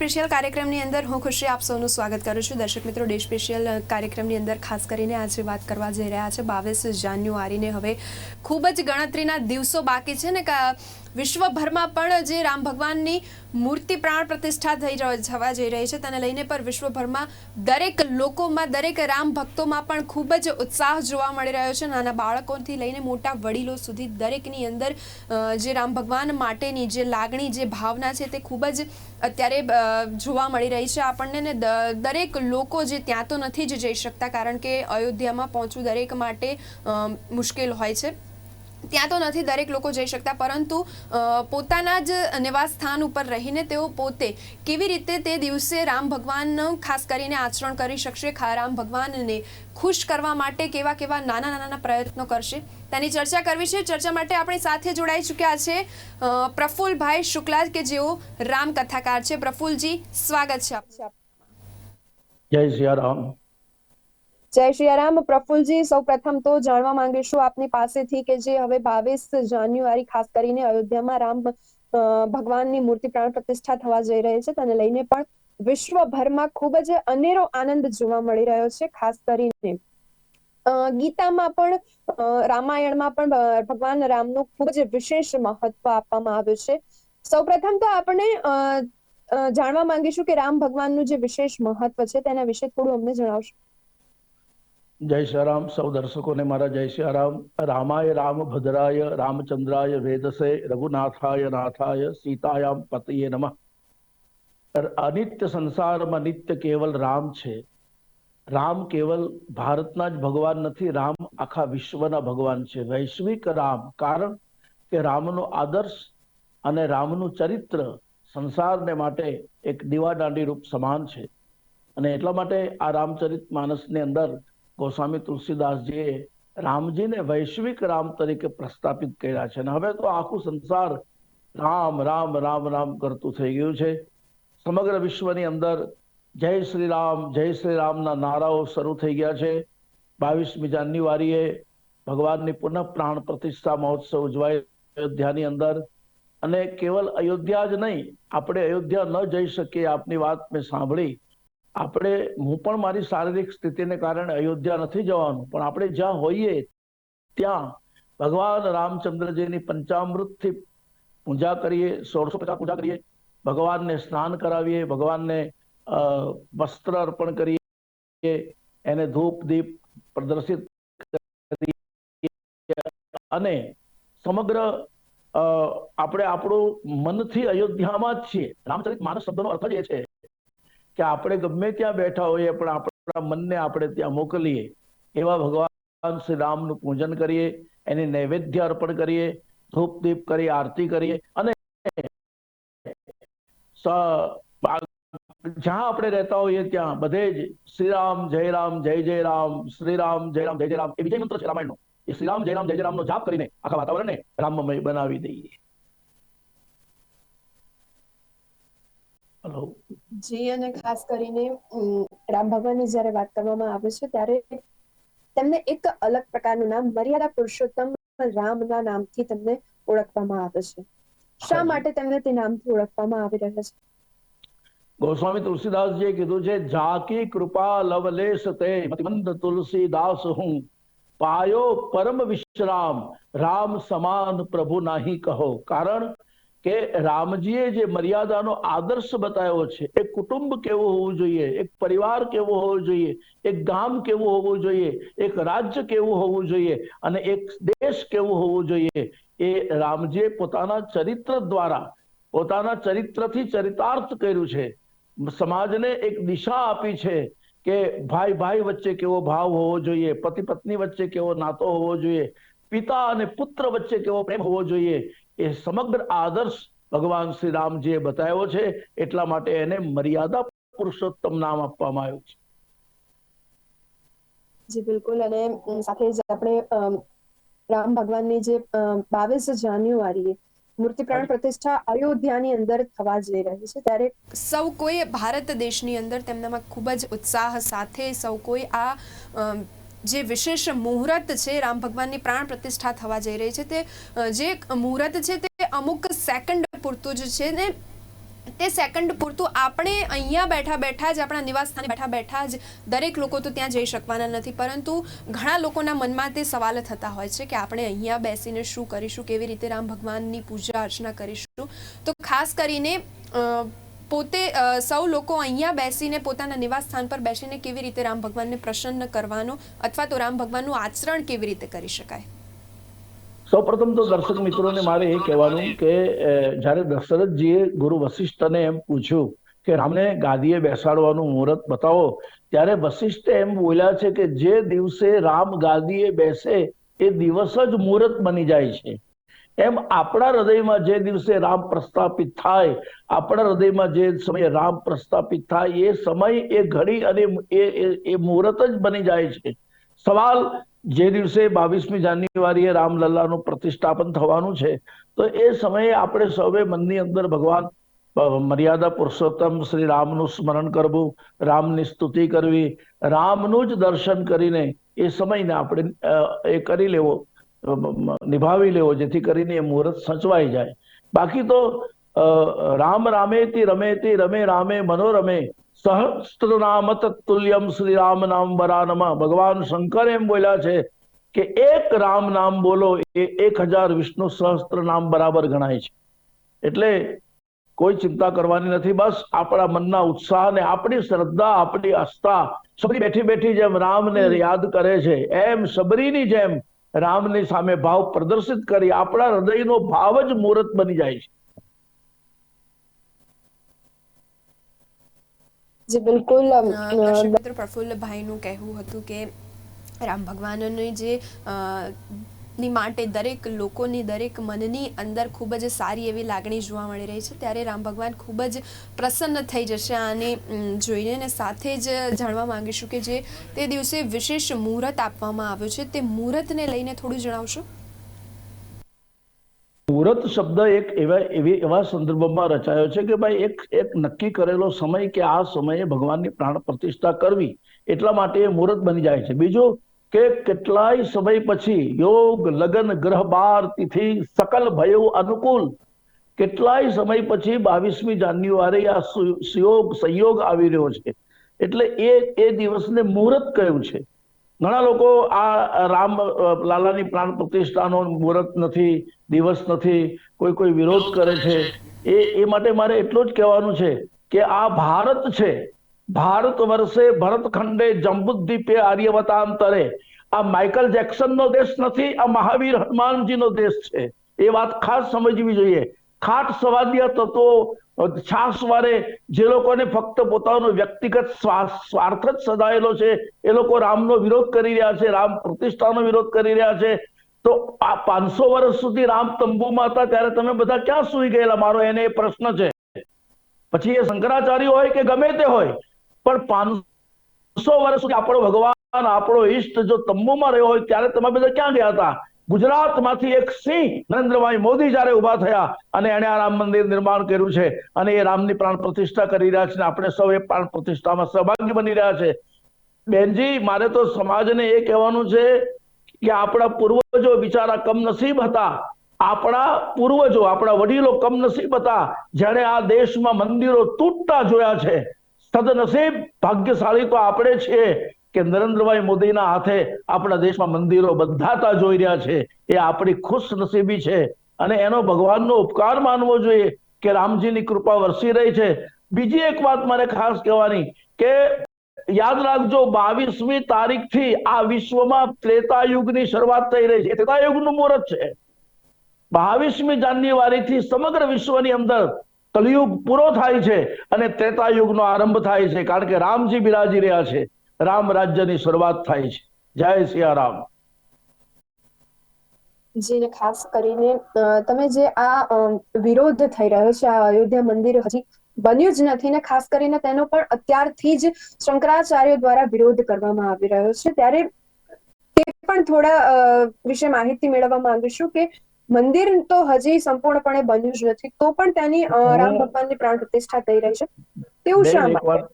Special કાર્યક્રમની અંદર હું ખુશી આપ સૌનું સ્વાગત કરું છું. દર્શક મિત્રો, ડે સ્પેશિયલ કાર્યક્રમની અંદર ખાસ કરીને આજે વાત કરવા જઈ રહ્યા છે બાવીસ જાન્યુઆરીને. હવે ખૂબ જ ગણતરીના દિવસો બાકી છે ને વિશ્વભરમાં પણ જે રામ ભગવાનની મૂર્તિ પ્રાણ પ્રતિષ્ઠા થઈ જવા જઈ રહી છે, તેને લઈને પણ વિશ્વભરમાં દરેક લોકોમાં, દરેક રામ ભક્તોમાં પણ ખૂબ જ ઉત્સાહ જોવા મળી રહ્યો છે. નાના બાળકોથી લઈને મોટા વડીલો સુધી દરેકની અંદર જે રામ ભગવાન માટેની જે લાગણી, જે ભાવના છે તે ખૂબ જ અત્યારે જોવા મળી રહી છે. આપણને ને દરેક લોકો જે ત્યાં તો નથી જ જઈ શકતા, કારણ કે અયોધ્યામાં પહોંચવું દરેક માટે મુશ્કેલ હોય છે. ત્યાં તો નથી દરેક લોકો જઈ શકતા પરંતુ પોતાના જ નિવાસ સ્થાન ઉપર રહીને તેઓ પોતે કેવી રીતે તે દિવસે રામ ભગવાનનું ખાસ કરીને આચરણ કરી શકશે રામ ભગવાનને ખુશ કરવા માટે કેવા કેવા નાના નાના પ્રયત્નો કરશે? તેની ચર્ચા કરવી છે. ચર્ચા માટે આપણી સાથે જોડાઈ ચૂક્યા છે અ, પ્રફુલ્લભાઈ શુક્લા કે જેઓ રામ કથાકાર છે. પ્રફુલજી સ્વાગત છે જય શ્રી સિયારામ જય શ્રી રામ. પ્રફુલ્લજી સૌ પ્રથમ તો જાણવા માંગીશું આપની પાસેથી કે જે હવે બાવીસ જાન્યુઆરી, ખાસ કરીને અયોધ્યામાં રામ ભગવાનની મૂર્તિ પ્રાણ પ્રતિષ્ઠા થવા જઈ રહી છે. તેને લઈને પણ વિશ્વભરમાં ખૂબ જ અનેરો આનંદ જોવા મળી રહ્યો છે, ખાસ કરીને. ગીતામાં પણ રામાયણમાં પણ ભગવાન રામનું ખૂબ જ વિશેષ મહત્વ આપવામાં આવ્યું છે. સૌપ્રથમ તો આપણે જાણવા માંગીશું કે રામ ભગવાનનું જે વિશેષ મહત્વ છે, તેના વિશે થોડું અમને જણાવશો. જય શ્રીરામ સૌ દર્શકોને મારા જય શ્રીરામ રામાય રામ ભદ્રાય રામચંદ્રાય વેદસે રઘુનાથાય નાથાય સીતાયામ પતિએ નમઃ. અનિત્ય સંસારમાં નિત્ય કેવલ રામ છે. રામ કેવલ ભારતના જ ભગવાન નથી, રામ આખા વિશ્વના ભગવાન છે. વૈશ્વિક રામ, કારણ કે રામનો આદર્શ અને રામનું ચરિત્ર સંસારને માટે એક દીવાદાંડી રૂપ સમાન છે. અને એટલા માટે આ રામચરિત માનસની અંદર ગોસ્વામી તુલસીદાસજીએ રામજીને વૈશ્વિક રામ તરીકે પ્રસ્થાપિત કર્યા છે અને હવે તો આખું સંસાર રામ રામ રામ રામ કરતું થઈ ગયું છે. સમગ્ર વિશ્વની અંદર જય શ્રી રામ, જય શ્રી રામના નારાઓ શરૂ થઈ ગયા છે. બાવીસમી જાન્યુઆરીએ ભગવાનની પુનઃ પ્રાણ પ્રતિષ્ઠા મહોત્સવ ઉજવાય અયોધ્યાની અંદર. અને કેવલ અયોધ્યા જ નહીં, આપણે અયોધ્યા ન જઈ શકીએ આપની વાત મેં સાંભળી. આપણે, હું પણ મારી શારીરિક સ્થિતિને કારણે અયોધ્યા નથી જવાનું, પણ આપણે જ્યાં હોઈએ, ત્યાં ભગવાન રામચંદ્રજીની પંચામૃતથી પૂજા કરીએ, સોળસો પચાસ પૂજા કરીએ, ભગવાનને સ્નાન કરાવીએ, ભગવાનને વસ્ત્ર અર્પણ કરીએ, એને ધૂપ, દીપ પ્રદર્શિત અને સમગ્ર આપણે આપણું મનથી અયોધ્યામાં જ છીએ. રામચરિત માનસ શબ્દનો અર્થ જ એ છે કે આપણે ગમે ત્યાં બેઠા હોઈએ, પણ આપણા મનને આપણે ત્યાં મોકલીએ. એવા ભગવાન શ્રી રામનું પૂજન કરીએ, એને નૈવેદ્ય અર્પણ કરીએ, ધૂપ દીપ કરી, આરતી કરીએ અને જ્યાં આપણે રહેતા હોઈએ ત્યાં બધે જ શ્રીરામ જય રામ, જય જય રામ શ્રીરામ જય રામ, જય જય રામ એ વિજય મંત્ર છે રામાયણનો. એ શ્રીરામ જય રામ, જય જય રામનો જાપ કરીને આખા વાતાવરણને રામમય બનાવી દઈએ. હલો જી અને ખાસ કરીને રામ ભગવાનની જ્યારે વાત કરવામાં આવે છે ત્યારે તેમને એક અલગ પ્રકારનું નામ મર્યાદા પુરુષોત્તમ રામના નામથી તેમને ઓળખવામાં આવે છે. શા માટે તેમને તે નામથી ઓળખવામાં આવી રહ્યા છે? ગોસ્વામી તુલસીદાસજીએ કીધું છે જાકી કૃપા લવલેશ તે મતિમંદ તુલસીદાસ હું. પાયો પરમ વિશ્રામ રામ સમાન પ્રભુ નાહી કહો. કારણ કે રામજીએ જે મર્યાદાનો આદર્શ બતાવ્યો છે, એક કુટુંબ કેવું હોવું જોઈએ, એક પરિવાર કેવો હોવો જોઈએ, એક ગામ કેવું હોવું જોઈએ, એક રાજ્ય કેવું હોવું જોઈએ અને એક દેશ કેવું હોવું જોઈએ, એ રામજીએ પોતાના ચરિત્ર દ્વારા, પોતાના ચરિત્રથી ચરિતાર્થ કર્યું છે. સમાજને એક દિશા આપી છે કે ભાઈ ભાઈ વચ્ચે કેવો ભાવ હોવો જોઈએ, પતિ, પત્ની વચ્ચે કેવો નાતો હોવો જોઈએ, પિતા અને પુત્ર વચ્ચે કેવો પ્રેમ હોવો જોઈએ એ સમગ્ર આદર્શ ભગવાન શ્રી રામજીએ બતાવ્યો છે એટલા માટે એને મર્યાદા પુરુષોત્તમ નામ આપવામાં આવ્યું છે જી બિલકુલ અને સાથે જ આપણે રામ ભગવાનની જે બાવીસ જાન્યુઆરીએ મૂર્તિપ્રાણ. પ્રતિષ્ઠા અયોધ્યાની અંદર થવા જઈ રહી છે ત્યારે સૌ કોઈ ભારત દેશની અંદર તેમનામાં ખૂબ જ ઉત્સાહ સાથે સૌ કોઈ આ જે વિશેષ મુહૂર્ત છે, રામ ભગવાનની પ્રાણ પ્રતિષ્ઠા થવા જઈ રહી છે, તે જે મુહૂર્ત છે, તે અમુક સેકન્ડ પૂરતું જ છે ને તે સેકન્ડ પૂરતું આપણે અહીંયા બેઠા બેઠા જ, આપણા નિવાસ સ્થાને બેઠા બેઠા જ દરેક લોકો તો ત્યાં જઈ શકવાના નથી. પરંતુ ઘણા લોકોના મનમાં તે સવાલ થતા હોય છે કે આપણે અહીંયા બેસીને શું કરીશું, કેવી રીતે રામ ભગવાનની પૂજા અર્ચના કરીશું? તો ખાસ કરીને પોતે સૌ લોકો અહીંયા બેસીને પોતાના નિવાસ સ્થાન પર બેસીને કેવી રીતે રામ ભગવાનને પ્રસન્ન કરવાનો અથવા તો રામ ભગવાનનું આચરણ કેવી રીતે કરી શકાય? સૌપ્રથમ તો દર્શક મિત્રોને મારે એ કહેવાનું કે જ્યારે દશરથજીએ ગુરુ વશિષ્ઠને એમ પૂછ્યું કે, રામને ગાદીએ બેસાડવાનું મુહૂર્ત બતાવો, ત્યારે વશિષ્ઠે એમ બોલ્યા છે કે, જે દિવસે રામ ગાદીએ બેસે, એ દિવસ જ મુહૂર્ત બની જાય છે. એમ આપણા હૃદયમાં જે દિવસે રામ પ્રસ્થાપિત થાય, આપણા હૃદયમાં જે સમયે રામ પ્રસ્થાપિત થાય, એ સમય, એ ઘડી અને એ, એ- મુહૂર્ત જ બની જાય છે. સવાલ, જે દિવસે બાવીસમી જાન્યુઆરીએ રામલલ્લાનું પ્રતિષ્ઠાપન થવાનું છે, તો એ સમયે આપણે સૌએ મનની અંદર ભગવાન મર્યાદા પુરુષોત્તમ શ્રી રામનું સ્મરણ કરવું, રામની સ્તુતિ કરવી, રામનું જ દર્શન કરીને એ સમયને આપણે એ કરી લેવો. નિભાવી લેવો જેથી કરીને એ મુહૂર્ત સચવાઈ જાય. બાકી તો રામ રામે તે રમે રામે મનોરમે સહસ્ત્ર નામ તત્તુલ્યમ શ્રી રામ નામ વરાનમાં. ભગવાન શંકર એમ બોલ્યા છે કે એક રામ નામ બોલો એ એક હજાર વિષ્ણુ સહસ્ત્ર નામ બરાબર ગણાય છે. એટલે કોઈ ચિંતા કરવાની નથી બસ આપણા મનના ઉત્સાહ ને આપણી શ્રદ્ધા આપણી આસ્થા સબરી બેઠી બેઠી જેમ રામને યાદ કરે છે એમ સબરીની જેમ રામની સામે ભાવ પ્રદર્શિત કરી આપણા હૃદયનો ભાવ જ મુહૂર્ત બની જાય છે. જી બિલકુલ દર્શક મિત્રો પ્રફુલ્લભાઈનું કહેવું હતું કે રામ ભગવાનની જે અ, ની માટે દરેક લોકોની, દરેક મનની અંદર ખૂબ જ સારી એવી લાગણી જોવા મળી રહી છે. ત્યારે રામ ભગવાન ખૂબ જ પ્રસન્ન થઈ જશે આને જોઈને અને સાથે જ જાણવા માંગીશું કે જે તે દિવસે વિશેષ મુહૂર્ત આપવામાં આવ્યો છે. તે મુહૂર્તને લઈને થોડું જણાવશો? મુહૂર્ત શબ્દ એક એવા, એવી, એવા સંદર્ભમાં રચાયો છે કે ભાઈ એક એક નક્કી કરેલો સમય કે આ સમયે ભગવાનની પ્રાણ પ્રતિષ્ઠા કરવી એટલા માટે એ મુહૂર્ત બની જાય છે. બીજું કે કેટલાય સમય પછી યોગ, લગન, ગ્રહ, બાર, તિથિ, સકલ ભયો અનુકૂળ. કેટલાય સમય પછી બાવીસમી જાન્યુઆરી આ સુયોગ, સંયોગ આવી રહ્યો છે. એટલે એ એ દિવસને મુહૂર્ત કહ્યું છે? ઘણા લોકો આ રામ લાલાની પ્રાણ પ્રતિષ્ઠાનો મુહૂર્ત નથી, દિવસ નથી, કોઈ કોઈ વિરોધ કરે છે. એ એ માટે મારે એટલું જ કહેવાનું છે કે આ ભારત છે ભારત વર્ષે ભરતખંડે જંબુદ્વીપે આર્યવતાંતરે. આ માઇકલ જેક્સનનો દેશ નથી, આ મહાવીર હનુમાનજીનો દેશ છે. એ વાત ખાસ સમજવી જોઈએ. ખાટ સવાદિયા તત્વો છાસવારે જે લોકોને ફક્ત પોતાનો વ્યક્તિગત સ્વાર્થ જ સજાયેલો છે, એ લોકો રામનો વિરોધ કરી રહ્યા છે, રામ પ્રતિષ્ઠાનો વિરોધ કરી રહ્યા છે. તો આ પાંચસો વર્ષ સુધી રામ તંબુમાં હતા, ત્યારે તમે બધા ક્યાં સુઈ ગયેલા? મારો એને પ્રશ્ન છે. પછી એ શંકરાચાર્ય હોય કે ગમે તે હોય પણ પાંચસો વર્ષ સુધી આપણો ભગવાન, આપણો ઈષ્ટ જો તંબુમાં રહ્યો હોય ત્યારે તમે બધા ક્યાં ગયા હતા? ગુજરાતમાંથી એક સિંહ નરેન્દ્રભાઈ મોદી જયારે ઊભા થયા અને એને આ રામ મંદિર નિર્માણ કર્યું છે અને એ રામની પ્રાણ પ્રતિષ્ઠા કરી રહ્યા છે આપણે સૌ એ પ્રાણ પ્રતિષ્ઠામાં સહભાગી બની રહ્યા છે. બેનજી, મારે તો સમાજને એ કહેવાનું છે કે આપણા પૂર્વજો બિચારા કમનસીબ હતા. આપણા પૂર્વજો, આપણા વડીલો કમનસીબ હતા. જેણે આ દેશમાં મંદિરો તૂટતા જોયા છે. સદનસીબ ભાગ્યશાળી તો આપણે છીએ કે નરેન્દ્રભાઈ મોદીના હાથે આપણા દેશમાં મંદિરો બંધાતા જોઈ રહ્યા છે. એ આપણી ખુશ નસીબી છે. અને એનો ભગવાનનો ઉપકાર માનવો જોઈએ કે રામજીની કૃપા વરસી રહી છે. બીજી એક વાત મારે ખાસ કહેવાની કે યાદ રાખજો બાવીસમી તારીખથી આ વિશ્વમાં ત્રેતાયુગની શરૂઆત થઈ રહી છે. ત્રેતાયુગનું મુહૂર્ત છે. બાવીસમી જાન્યુઆરીથી સમગ્ર વિશ્વની અંદર કલયુગ પૂરો થાય છે અને ત્રેતાયુગનો આરંભ થાય છે. કારણ કે રામજી બિરાજી રહ્યા છે. રામ રાજ્યની શરૂઆત થાય છે. જય સિયારામ. જે ખાસ કરીને તમે જે આ વિરોધ થઈ રહ્યો છે, આ અયોધ્યા મંદિર હજી બન્યું જ નથી ને ખાસ કરીને તેનો પણ અત્યારથી જ શંકરાચાર્ય દ્વારા વિરોધ કરવામાં આવી રહ્યો છે. ત્યારે તે પણ થોડા વિશે માહિતી મેળવવા માંગીશું કે મંદિર તો હજી સંપૂર્ણપણે બન્યું જ નથી તો પણ તેની રામ ભગવાનની પ્રાણ પ્રતિષ્ઠા થઈ રહી છે. તેવું શા બેન એક માટે?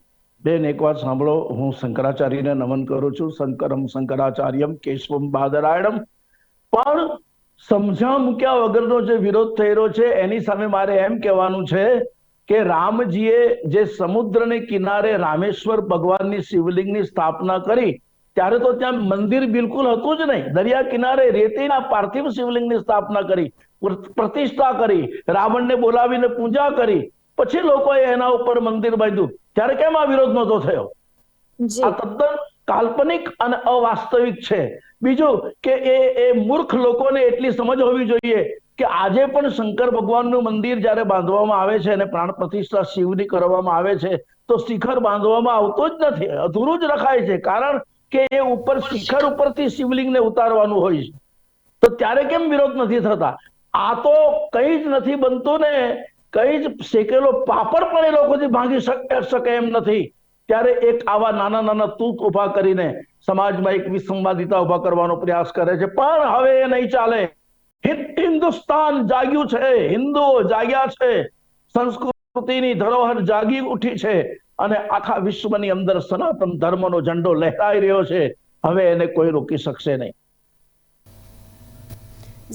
બેન એક વાત સાંભળો હું શંકરાચાર્યને નમન કરું છું શંકરમ શંકરાચાર્યમ કેશવમ બાદરાયણમ. પણ સમજ્યા મૂક્યા વગરનો જે વિરોધ થઈ રહ્યો છે એની સામે મારે એમ કહેવાનું છે કે રામજીએ જે સમુદ્રને કિનારે રામેશ્વર ભગવાનની શિવલિંગની સ્થાપના કરી ત્યારે તો ત્યાં મંદિર બિલકુલ હતું જ નહીં. દરિયા કિનારે રેતીના પાર્થિવ શિવલિંગની સ્થાપના કરી પ્રતિષ્ઠા કરી રાવણને બોલાવીને પૂજા કરી. પછી લોકોએ એના ઉપર મંદિર બાંધ્યું. ત્યારે કેમ આ વિરોધ નહોતો થયો? આ તદ્દન કાલ્પનિક અને અવાસ્તવિક છે. બીજું કે એ એ મૂર્ખ લોકોને એટલી સમજ હોવી જોઈએ કે આજે પણ શંકર ભગવાનનું મંદિર જ્યારે બાંધવામાં આવે છે અને પ્રાણ પ્રતિષ્ઠા શિવની કરવામાં આવે છે તો શિખર બાંધવામાં આવતો જ નથી અધૂરું જ રખાય છે. કારણ કે એ ઉપર શિખર ઉપરથી શિવલિંગને ઉતારવાનું હોય છે. તો ત્યારે કેમ વિરોધ નથી થતા? આ તો કઈ જ નથી બનતું ને કઈ જ શેકેલો પાપડ પણ એ લોકોથી ભાંગી શકે એમ નથી. ત્યારે એક આવા નાના નાના તૂત ઊભા કરીને સમાજમાં એક વિસંવાદિતા ઊભા કરવાનો પ્રયાસ કરે છે. પણ હવે એ નહીં ચાલે. હિન્દુસ્તાન જાગ્યું છે. હિન્દુઓ જાગ્યા છે. સંસ્કૃતિની ધરોહર જાગી ઉઠી છે. અને આખા વિશ્વની અંદર સનાતન ધર્મનો ઝંડો લહેરાઈ રહ્યો છે. હવે એને કોઈ રોકી શકશે નહીં.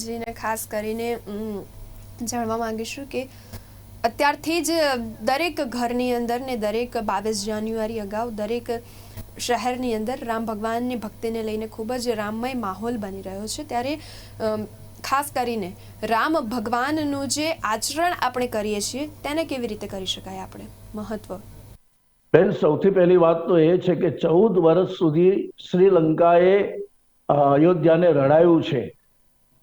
જીને ખાસ કરીને જાણવા માંગીશું કે અત્યારથી જ દરેક ઘરની અંદર ને દરેક બાવીસ જાન્યુઆરી અગાઉ દરેક શહેરની અંદર રામ ભગવાનની ભક્તિને લઈને ખૂબ જ રામમય માહોલ બની રહ્યો છે. ત્યારે ખાસ કરીને રામ ભગવાનનું જે આચરણ આપણે કરીએ છીએ, તેને કેવી રીતે કરી શકાય આપણે? મહત્વ. બેન સૌથી પહેલી વાત તો એ છે કે ચૌદ વર્ષ સુધી શ્રીલંકાએ અયોધ્યાને રડાયું છે.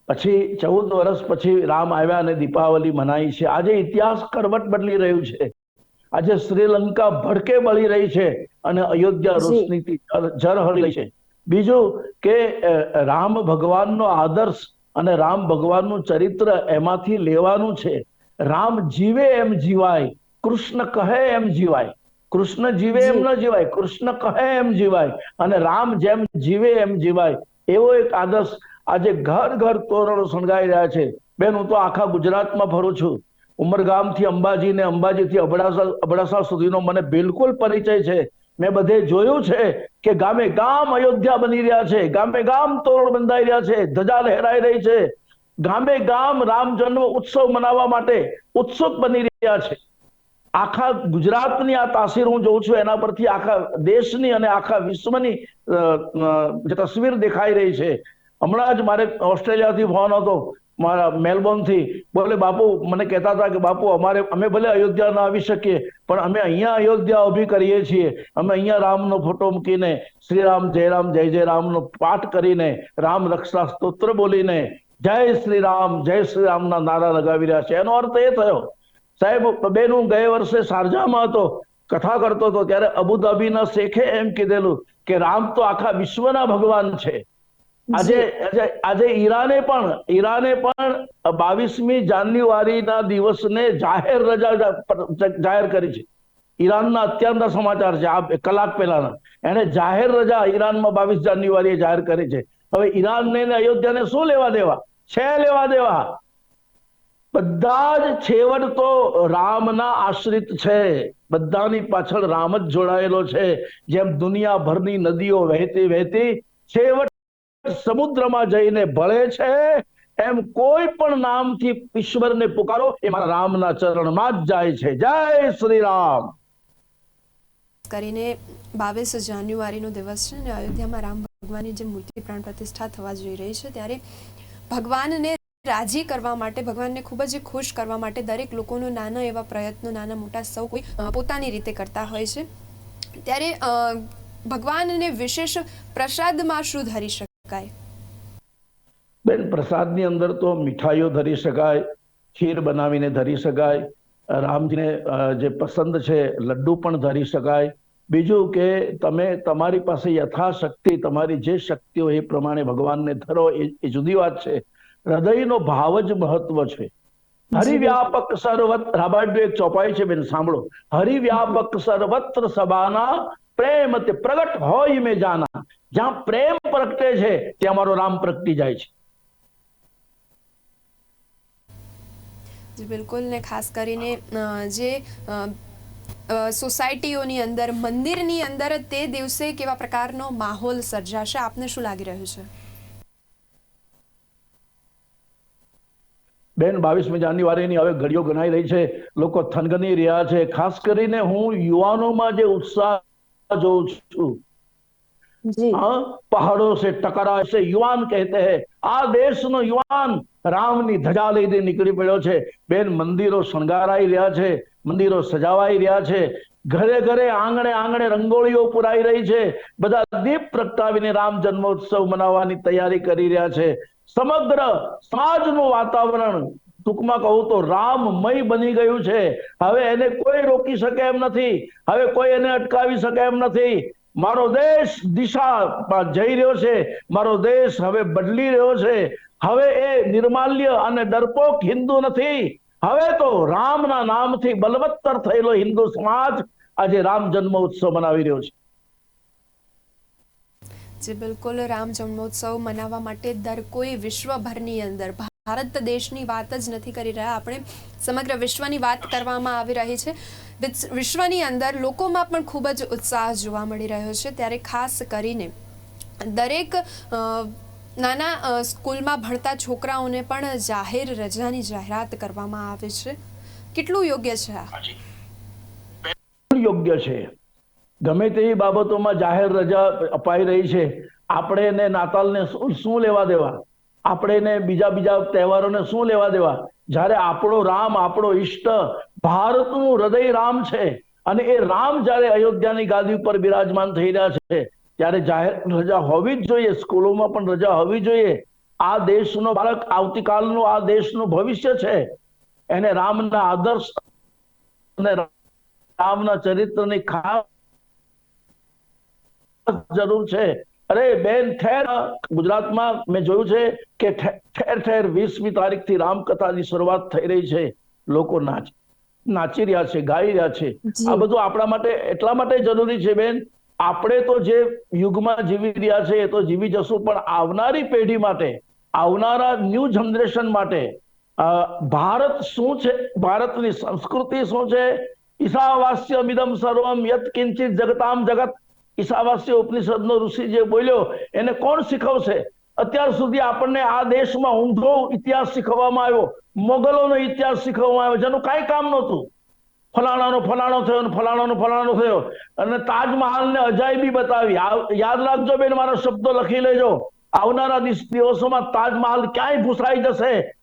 પછી ચૌદ વર્ષ પછી રામ આવ્યા અને દીપાવલી મનાઈ છે. આજે ઇતિહાસ કરવટ બદલી રહ્યું છે. આજે શ્રીલંકા ભડકે બળી રહી છે અને અયોધ્યા. રોશનીથી ઝરહળી રહી છે. બીજું કે રામ ભગવાનનો આદર્શ અને રામ ભગવાનનું ચરિત્ર એમાંથી લેવાનું છે. રામ જીવે એમ જીવાય કૃષ્ણ કહે એમ જીવાય. કૃષ્ણ જીવે એમ ન જીવાય કૃષ્ણ કહે એમ જીવાય અને રામ જેમ જીવે એમ જીવાય. એવો એક આદર્શ આજે ઘર ઘર તોરણો શણગાઈ રહ્યા છે. બેન હું તો આખા ગુજરાતમાં ફરું છું. ઉમરગામથી અંબાજી ને અંબાજીથી અબડાસા અબડાસા સુધીનો મને બિલકુલ પરિચય છે. મેં બધે જોયું છે કે ગામે ગામ અયોધ્યા બની રહ્યા છે ગામે ગામ તોરણ બંધાઈ રહ્યા છે ધજા લહેરાઈ રહી છે. ગામે ગામ રામ જન્મ ઉત્સવ મનાવવા માટે ઉત્સુક બની રહ્યા છે. આખા ગુજરાતની આ તાસીર હું જોઉં છું, એના પરથી આખા દેશની અને આખા વિશ્વની જે તસવીર દેખાઈ રહી છે. હમણાં જ મારે ઓસ્ટ્રેલિયાથી ફોન હતો, મારા મેલબોર્નથી. બોલે, બાપુ, મને કહેતા હતા કે, બાપુ, અમારે, અમે ભલે અયોધ્યા ના આવી શકીએ, પણ અમે અહીંયા અયોધ્યા ઊભી કરીએ છીએ. અમે અહીંયા રામનો ફોટો મૂકીને શ્રી રામ જય રામ જય જય રામનો પાઠ કરીને, રામ રક્ષા સ્તોત્ર બોલીને, જય શ્રી રામ જય શ્રી રામના નારા લગાવી રહ્યા છે. એનો અર્થ એ થયો. સાહેબ બેન હું ગયે વર્ષે શારજામાં હતો કથા કરતો હતો ત્યારે અબુધાબીના શેખે એમ કીધેલું કે રામ તો આખા વિશ્વના ભગવાન છે. આજે આજે ઈરાને પણ ઈરાને પણ બાવીસમી જાન્યુઆરીના દિવસને જાહેર રજા જાહેર કરી છે. ઈરાનના અત્યારના સમાચાર છે આ કલાક પહેલાના. એને જાહેર રજા ઈરાનમાં બાવીસ જાન્યુઆરીએ જાહેર કરી છે. હવે ઈરાનને ને અયોધ્યાને શું લેવા દેવા? છે લેવા દેવા. બધા જ છેવટ તો રામના આશ્રિત છે. બધાની પાછળ રામ જ જોડાયેલો છે. જેમ દુનિયાભરની નદીઓ વહેતી વહેતી છેવટ સમુદ્રમાં જઈને ભળે છે, એમ કોઈ પણ નામથી ઈશ્વરને પુકારો, એ મારા રામના ચરણમાં જ જાય છે. જય શ્રી રામ કરીને બાવીસ જાન્યુઆરીનો દિવસ છે ને, અયોધ્યામાં રામ ભગવાનની જે મૂર્તિ પ્રાણ પ્રતિષ્ઠા થવા જઈ રહી છે, ત્યારે ભગવાનને રાજી કરવા માટે, ભગવાનને ખૂબ જ ખુશ કરવા માટે દરેક લોકોનો નાના એવા પ્રયત્નો, નાના મોટા સૌ કોઈ પોતાની રીતે કરતા હોય છે. ત્યારે ભગવાનને વિશેષ પ્રસાદમાં શું ધરી શકાય? બેન, પ્રસાદની અંદર તો મીઠાઈઓ ધરી શકાય, ખીર બનાવીને ધરી શકાય, રામજીને જે પસંદ છે, લડ્ડુ પણ ધરી શકાય. બીજું કે તમે તમારી પાસે યથાશક્તિ, તમારી જે શક્તિ હોય એ પ્રમાણે ભગવાનને ધરો એ જુદી વાત છે. હૃદયનો ભાવ જ મહત્વ છે. હરિવ્યાપક સર્વત્ર રાબાડ્યુ એક ચોપાઈ છે બેન, સાંભળો. હરિવ્યાપક સર્વત્ર સભાના પ્રેમ તે પ્રગટ હોય મેં જાના. જ્યાં પ્રેમ પ્રગટે છે, ત્યાં અમારો રામ પ્રગટી જાય છે. બિલકુલ. ને ખાસ કરીને જે સોસાયટીઓની અંદર, મંદિરની અંદર તે દિવસે કેવા પ્રકારનો માહોલ સર્જાશે? આપને શું લાગી રહ્યું છે? બેન બાવીસમી જાન્યુઆરીની હવે ઘડીઓ ગણાઈ રહી છે લોકો થનગની રહ્યા છે ખાસ કરીને હું યુવાનોમાં જે ઉત્સાહ જોઉં છું જી हाँ पहाड़ों से टकरा से युवान कहते हैं આ દેશનો યુવાન રામની ધજા લઈને નીકળી પડ્યો છે બેન મંદિરો શણગારાઈ રહ્યા છે મંદિરો સજાવાઈ રહ્યા છે ઘરે ઘરે આંગણે આંગણે રંગોળીઓ પુરાઈ રહી છે બધા દીપ પ્રગટાવીને રામ જન્મોત્સવ મનાવવાની તૈયારી કરી રહ્યા છે સમગ્ર સમાજનું વાતાવરણ ટૂંકમાં કહું તો રામમય બની ગયું છે. હવે એને કોઈ રોકી શકે એમ નથી. હવે કોઈ એને અટકાવી શકે એમ નથી. મારો દેશ દિશામાં જઈ રહ્યો છે. મારો દેશ હવે બદલી રહ્યો છે. હવે એ નિર્માલ્ય અને ડરપોક હિન્દુ નથી. હવે તો રામના નામથી બલવત્તર થયેલો હિન્દુ સમાજ આજે રામ જન્મ ઉત્સવ મનાવી રહ્યો છે. જે બિલકુલ રામ જન્મોત્સવ મનાવવા માટે દર કોઈ વિશ્વભરની અંદર. ભારત દેશની વાત જ નથી કરી રહ્યા. આપણે સમગ્ર વિશ્વની વાત કરવામાં આવી રહી છે. વિશ્વની અંદર લોકોમાં પણ ખૂબ જ ઉત્સાહ જોવા મળી રહ્યો છે. ત્યારે ખાસ કરીને દરેક નાના સ્કૂલમાં ભણતા છોકરાઓને પણ જાહેર રજાની જાહેરાત કરવામાં આવે છે. કેટલું યોગ્ય છે આ? યોગ્ય છે. ગમે તેવી બાબતોમાં જાહેર રજા અપાઈ રહી છે, આપણે એને નાતાલને શું લેવા દેવા? આપણે એને બીજા બીજા તહેવારોને શું લેવા દેવા? જ્યારે આપણો રામ, આપણો ઈષ્ટ ભારતનું હૃદય રામ છે અને એ રામ જ્યારે અયોધ્યાની ગાદી ઉપર બિરાજમાન થઈ રહ્યા છે, ત્યારે જાહેર રજા હોવી જ જોઈએ, સ્કૂલોમાં પણ રજા હોવી જોઈએ. આ દેશનો બાળક આવતીકાલનું આ દેશનું ભવિષ્ય છે. એને રામના આદર્શ અને રામના ચરિત્રની ખાસ જરૂર છે. અરે બેન ઠેર. ગુજરાતમાં મેં જોયું છે કે ઠેર ઠેર વીસમી તારીખથી રામકથાની શરૂઆત થઈ રહી છે. લોકો નાચ નાચી રહ્યા છે ગાઈ રહ્યા છે. આ બધું આપણા માટે એટલા માટે જરૂરી છે બેન આપણે તો જે યુગમાં જીવી રહ્યા છે એ તો જીવી જશું પણ આવનારી પેઢી માટે આવનારા ન્યૂ જનરેશન માટે ભારત શું છે? ભારતની સંસ્કૃતિ શું છે? ઈશાવાસ્ય મિદમ સર્વમ યત કિંચિત જગતામ જગત ઈશાવાસ્ય ઉપનિષદનો ઋષિ જે બોલ્યો, એને કોણ શીખવશે? અત્યાર સુધી આપણને આ દેશમાં ઊંધો ઇતિહાસ શીખવવામાં આવ્યો, મોગલોનો ઇતિહાસ શીખવવામાં આવ્યો, જેનું કાંઈ કામ નહોતું. ફલાણાનો ફલાણો થયો ને ફલાણાનો ફલાણો થયો. અને તાજમહાલને અજાયબી બતાવી. યાદ રાખજો બેન, મારા શબ્દો લખી લેજો. આવનારા દિવસ- દિવસોમાં તાજમહાલ ક્યાંય ભૂસાઈ જશે?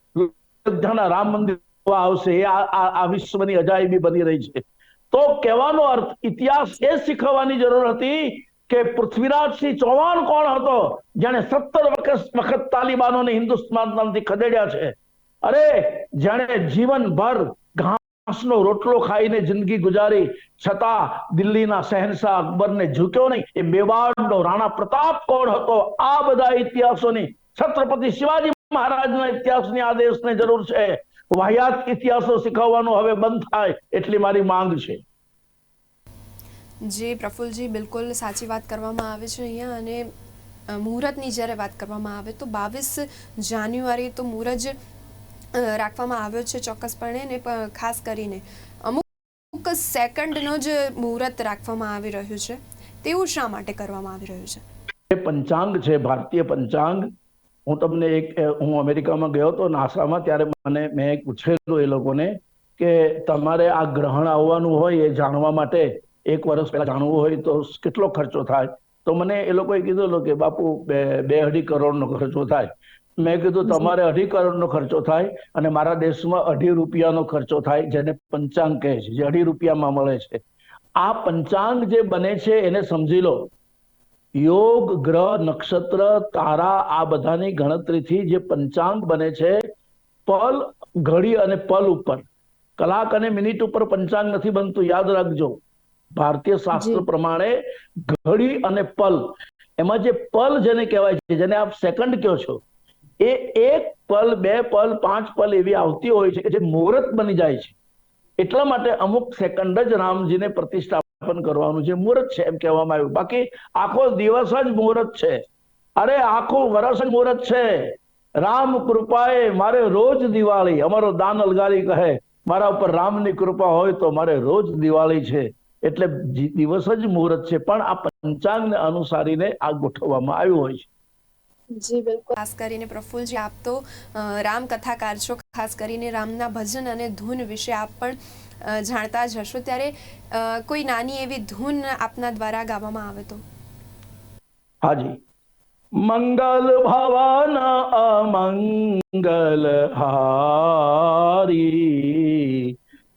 રામ મંદિર આવશે. એ આ વિશ્વની અજાયબી બની રહી છે. તો કહેવાનો અર્થ ઇતિહાસ એ શીખવવાની જરૂર હતી કે પૃથ્વીરાજસિંહ ચૌહાણ કોણ હતો, જેણે સત્તર વખત તાલિબાનોને હિન્દુસ્તાનથી ખદેડ્યા છે? અરે, જેણે જીવનભર ઘાસનો રોટલો ખાઈને જિંદગી ગુજારી, છતાં દિલ્હીના શહેનશાહ અકબરને ઝૂક્યો નહીં. એ મેવાડનો રાણા પ્રતાપ કોણ હતો? આ બધા ઇતિહાસોની છત્રપતિ શિવાજી મહારાજના ઇતિહાસની આ જરૂર છે. વાહિયાત ઇતિહાસો શીખવવાનું હવે બંધ થાય એટલી મારી માંગ છે. જે પ્રફુલજી બિલકુલ સાચી વાત કરવામાં આવે છે અહીંયા અને મુહૂર્તની જ્યારે વાત કરવામાં આવે તો બાવીસ જાન્યુઆરી તો મુહૂર્ત રાખવામાં આવ્યો છે ચોક્કસપણે ને ખાસ કરીને. અમુક સેકન્ડનો જ મુહૂર્ત રાખવામાં આવી રહ્યું છે. તેવું શા માટે કરવામાં આવી રહ્યું છે? પંચાંગ છે ભારતીય પંચાંગ. હું તમને એક હું અમેરિકામાં ગયો હતો નાસામાં ત્યારે મને મેં પૂછેલું એ લોકોને કે તમારે આ ગ્રહણ આવવાનું હોય એ જાણવા માટે એક વર્ષ પહેલા જાણવું હોય તો કેટલો ખર્ચો થાય? તો મને એ લોકોએ કીધું કે બાપુ બે બે અઢી કરોડનો ખર્ચો થાય. મેં કીધું તમારે અઢી કરોડનો ખર્ચો થાય અને મારા દેશમાં અઢી રૂપિયાનો ખર્ચો થાય જેને પંચાંગ કહે છે જે અઢી રૂપિયામાં મળે છે. આ પંચાંગ જે બને છે એને સમજી લો. યોગ ગ્રહ નક્ષત્ર તારા આ બધાની ગણતરીથી જે પંચાંગ બને છે પલ ઘડી અને પલ ઉપર. કલાક અને મિનિટ ઉપર પંચાંગ નથી બનતું યાદ રાખજો. ભારતીય શાસ્ત્ર પ્રમાણે ઘડી અને પલ. એમાં જે પલ જેને કહેવાય છે જેને આપ સેકન્ડ કહો છો એ એક પલ બે પલ પાંચ પલ એવી આવતી હોય છે કે જે મુહૂર્ત બની જાય છે. એટલા માટે અમુક સેકન્ડ જ રામજીને પ્રતિષ્ઠાપન કરવાનું છે મુહૂર્ત છે એમ કહેવામાં આવ્યું. બાકી આખો દિવસ જ મુહૂર્ત છે. અરે, આખું વર્ષ જ મુહૂર્ત છે. રામ કૃપાએ મારે રોજ દિવાળી, અમારો દાન અલગારી કહે, મારા ઉપર રામની કૃપા હોય તો મારે રોજ દિવાળી છે. એટલે દિવસ જ મુહૂર્ત છે, પણ આ પંચાંગને અનુસારીને આ ગોઠવવામાં આવ્યું હોય છે. જી, બિલકુલ. ખાસ કરીને પ્રફુલજી, આપ તો રામ કથાકાર છો. ખાસ કરીને રામના ભજન અને ધૂન વિશે આપ પણ જાણતા જ હશો. ત્યારે કોઈ નાની એવી ધૂન આપના દ્વારા ગાવામાં આવે તો? હાજી. મંગલ ભવાના અમંગલ હારી.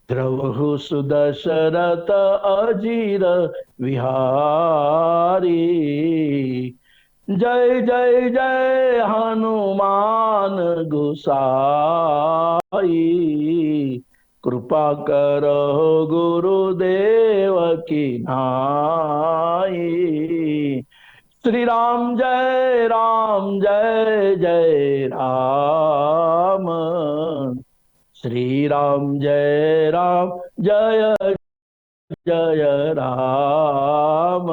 દ્રવહુ સુદશરથ અજીર વિહારી. જય જય જય હનુમાન ગુસાઈ. કૃપા કરો ગુરુદેવ કી નાઈ. શ્રી રામ જય રામ, જય જય રામ. શ્રી રામ જય રામ, જય જય રામ.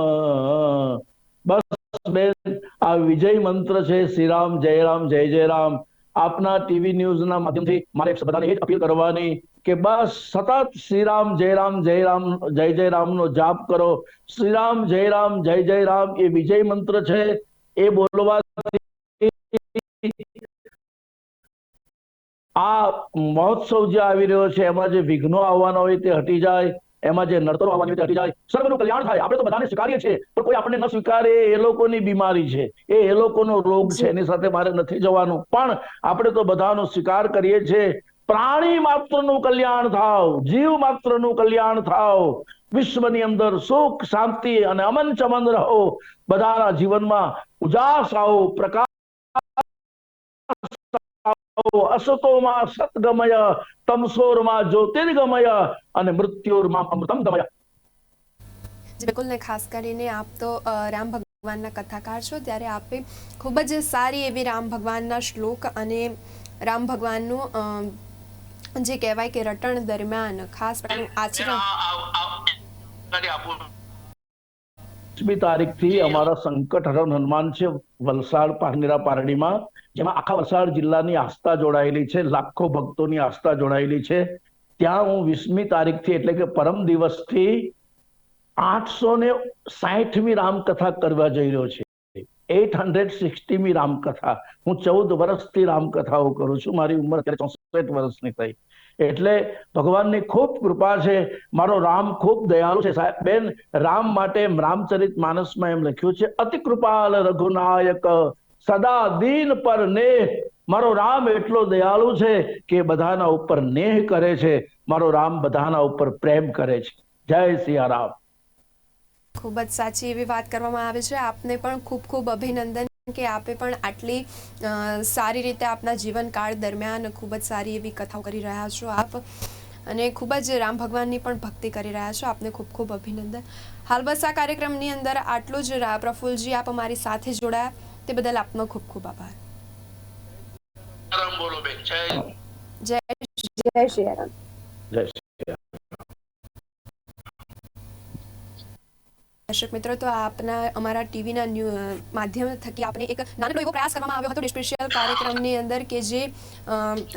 બસ બેન, આ વિજય મંત્ર છે શ્રી રામ જય રામ, જય જય રામ. આપના ટીવી ન્યૂઝના માધ્યમથી મારે બધાને એ જ અપીલ કરવાની કે બસ સતત શ્રી રામ, જય રામ જય રામ, જય જય રામનો જાપ કરો. શ્રી રામ, જય રામ, જય જય રામ એ વિજય મંત્ર છે. એ બોલવા આ મહોત્સવ જે આવી રહ્યો છે, એમાં જે વિઘ્નો આવવાના હોય તે હટી જાય. એમાં જે નડતરો આવવાની રીતે હટી જાય સર્વનું કલ્યાણ થાય, આપણે તો બધાને સ્વીકારીએ છીએ, પણ કોઈ આપણને ન સ્વીકારે, એ લોકોની બીમારી છે, એ એ લોકોનો રોગ છે, એની સાથે મારે નથી જવાનું. પણ આપણે તો બધાનો સ્વીકાર કરીએ છીએ, પ્રાણી માત્રનું કલ્યાણ થાવ, જીવ માત્રનું કલ્યાણ થાવ, વિશ્વની અંદર સુખ, શાંતિ અને અમન ચમન રહો, બધાના જીવનમાં ઉજાસ આવો, પ્રકાશ આવો અસતોમાં સતગમય તમસોરમાં જ્યોતિર્ગમય અને મૃત્યુર્માં અમૃતમ ગમય. બિલકુલ ને ખાસ કરીને આપ તો રામ ભગવાનના કથાકાર છો ત્યારે આપે ખૂબ જ સારી એવી રામ ભગવાનના શ્લોક અને રામ ભગવાનનું જે કહેવાય કે રટણ દરમિયાન ખાસ આચરણ વીસમી તારીખથી અમારા સંકટ હરણ હનુમાન છે વલસાડ પારનેરા પારડીમાં. જેમાં આખા વલસાડ જિલ્લાની આસ્થા જોડાયેલી છે, લાખો ભક્તોની આસ્થા જોડાયેલી છે. ત્યાં હું વીસમી તારીખથી એટલે કે પરમ દિવસથી આઠસો ને સાહીઠમી રામકથા કરવા જઈ રહ્યો છે. એટ હંડ્રેડ સિક્સટીમી રામકથા. હું ચૌદ વર્ષથી રામકથાઓ કરું છું. મારી ઉંમર અત્યારે ચોસઠ વર્ષની થઈ. એટલે ભગવાનની ખૂબ કૃપા છે. મારો રામ ખૂબ દયાળુ છે. સાહેબ, બેન, રામ માટે રામચરિત માનસમાં એમ લખ્યું છે, અતિ કૃપાલ રઘુનાયક સદા દિન પર નેહ. મારો રામ એટલો દયાળુ છે કે બધાના ઉપર નેહ કરે છે. મારો રામ બધાના ઉપર પ્રેમ કરે છે. જય સિયારામ. ખૂબ જ સાચી એવી વાત કરવામાં આવે છે. આપને પણ ખૂબ ખૂબ અભિનંદન કે આપે પણ આટલી સારી રીતે આપના જીવનકાળ દરમિયાન ખૂબ જ સારી એવી કથાઓ કરી રહ્યા છો આપ. અને ખૂબ જ રામ ભગવાનની પણ ભક્તિ કરી રહ્યા છો. આપને ખૂબ ખૂબ અભિનંદન. હાલ બસ આ કાર્યક્રમની અંદર આટલું જ. પ્રફુલ્લજી આપ અમારી સાથે જોડાયા. તે બદલ આપનો ખૂબ ખૂબ આભાર બોલો બેન જય જય જય શ્રી રામ જય. દર્શક મિત્રો તો આપના અમારા ટીવીના ન્યૂ માધ્યમ થકી આપણે એક નાનકડો એવો પ્રયાસ કરવામાં આવ્યો હતો સ્પેશિયલ કાર્યક્રમની અંદર કે જે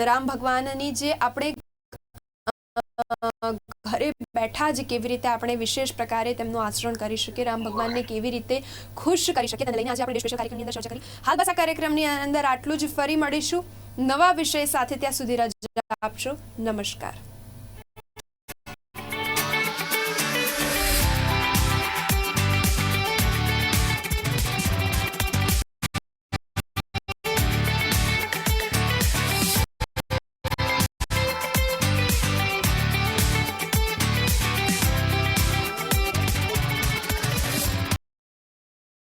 રામ ભગવાનની જે આપણે ઘરે બેઠા જ કેવી રીતે આપણે વિશેષ પ્રકારે તેમનું આચરણ કરી શકીએ, રામ ભગવાનને કેવી રીતે ખુશ કરી શકીએ લઈને આજે આપણે કાર્યક્રમની અંદર ચર્ચા કરી. હાલ બસ આ કાર્યક્રમની અંદર આટલું જ ફરી મળીશું. નવા વિષય સાથે ત્યાં સુધી રજા આપશો. નમસ્કાર.